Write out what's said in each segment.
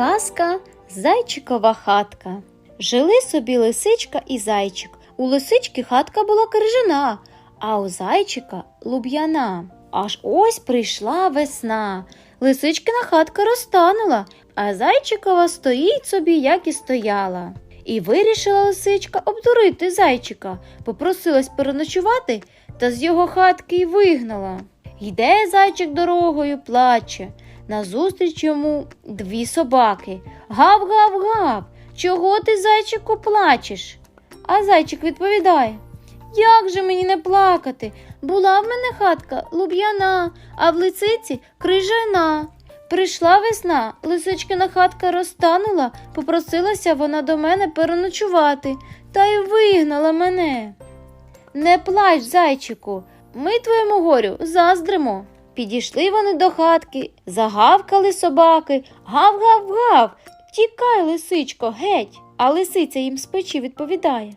Казка Зайчикова хатка. Жили собі лисичка і зайчик. У лисички хатка була крижана, а у зайчика луб'яна. Аж ось прийшла весна. Лисичкина хатка розтанула, а зайчикова стоїть собі, як і стояла. І вирішила лисичка обдурити зайчика, попросилась переночувати та з його хатки й вигнала. Йде зайчик дорогою, плаче. Назустріч йому дві собаки. Гав-гав-гав. Чого ти, зайчику, плачеш? А зайчик відповідає: Як же мені не плакати? Була в мене хатка луб'яна, а в лисиці крижана. Прийшла весна, лисичкина хатка розтанула, попросилася вона до мене переночувати та й вигнала мене. Не плач, зайчику, ми твоєму горю заздримо. Підійшли вони до хатки, загавкали собаки, гав-гав-гав. Тікай, лисичко, геть. А лисиця їм з печі відповідає.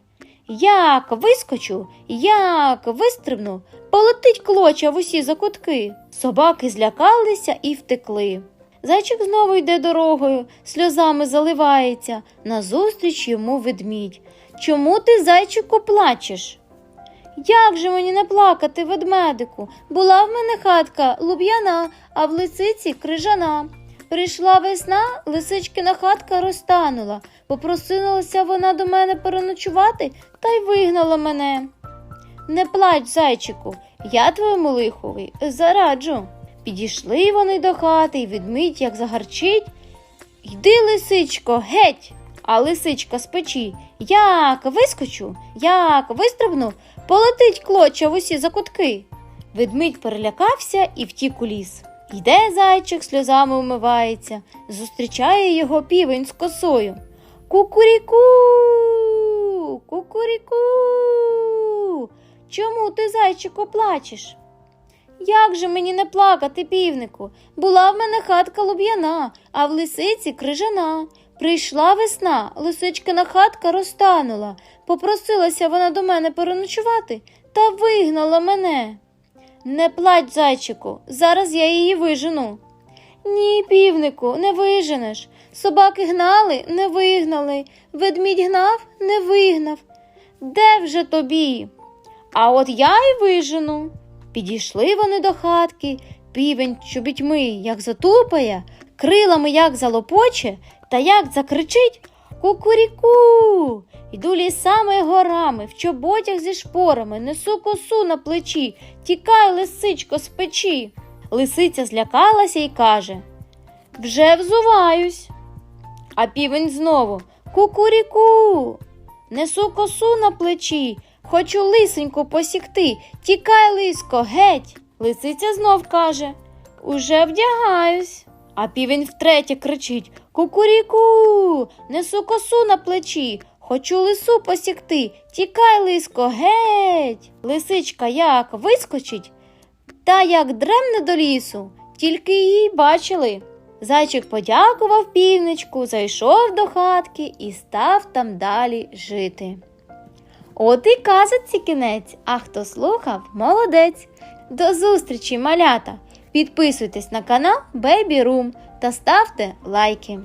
Як вискочу, як вистрибну, полетить клоча в усі закутки. Собаки злякалися і втекли. Зайчик знову йде дорогою, сльозами заливається. Назустріч йому ведмідь. Чому ти, зайчику, плачеш? Як же мені не плакати, ведмедику? Була в мене хатка луб'яна, а в лисиці крижана. Прийшла весна, лисичкина хатка розтанула. Попросилася вона до мене переночувати та й вигнала мене. Не плач, зайчику, я твоєму лихові зараджу. Підійшли вони до хати, і ведмідь, як загарчить. Йди, лисичко, геть. А лисичка з. Як вискочу, як вистрибну, полетить клоча в усі закутки. Ведмідь перелякався і втік у ліс. Йде зайчик, сльозами умивається, зустрічає його півень з косою. Кукуріку, кукуріку. Чому ти, зайчику, плачеш? Як же мені не плакати, півнику? Була в мене хатка луб'яна, а в лисиці крижана. Прийшла весна, лисичкина хатка розтанула. Попросилася вона до мене переночувати та вигнала мене. Не плач, зайчику, зараз я її вижену. Ні, півнику, не виженеш. Собаки гнали, не вигнали. Ведмідь гнав, не вигнав. Де вже тобі? А от я й вижену. Підійшли вони до хатки, півень чобітьми, як затупає, крилами як залопоче, та як закричить Кукуріку. Йду лісами горами, в чоботях зі шпорами, несу косу на плечі, тікай, лисичко, з печі. Лисиця злякалася й каже Вже взуваюсь. А півень знову Кукуріку. Несу косу на плечі, хочу лисеньку посікти. Тікай, лиско, геть. Лисиця знов каже Уже вдягаюсь. А півень втретє кричить Кукуріку, несу косу на плечі, хочу лису посікти. Тікай, лиско, геть. Лисичка як вискочить, та як дремне до лісу, тільки її бачили. Зайчик подякував півничку, зайшов до хатки і став там далі жити. От і казочці кінець, а хто слухав, молодець. До зустрічі, малята! Підписуйтесь на канал Baby Room та ставте лайки.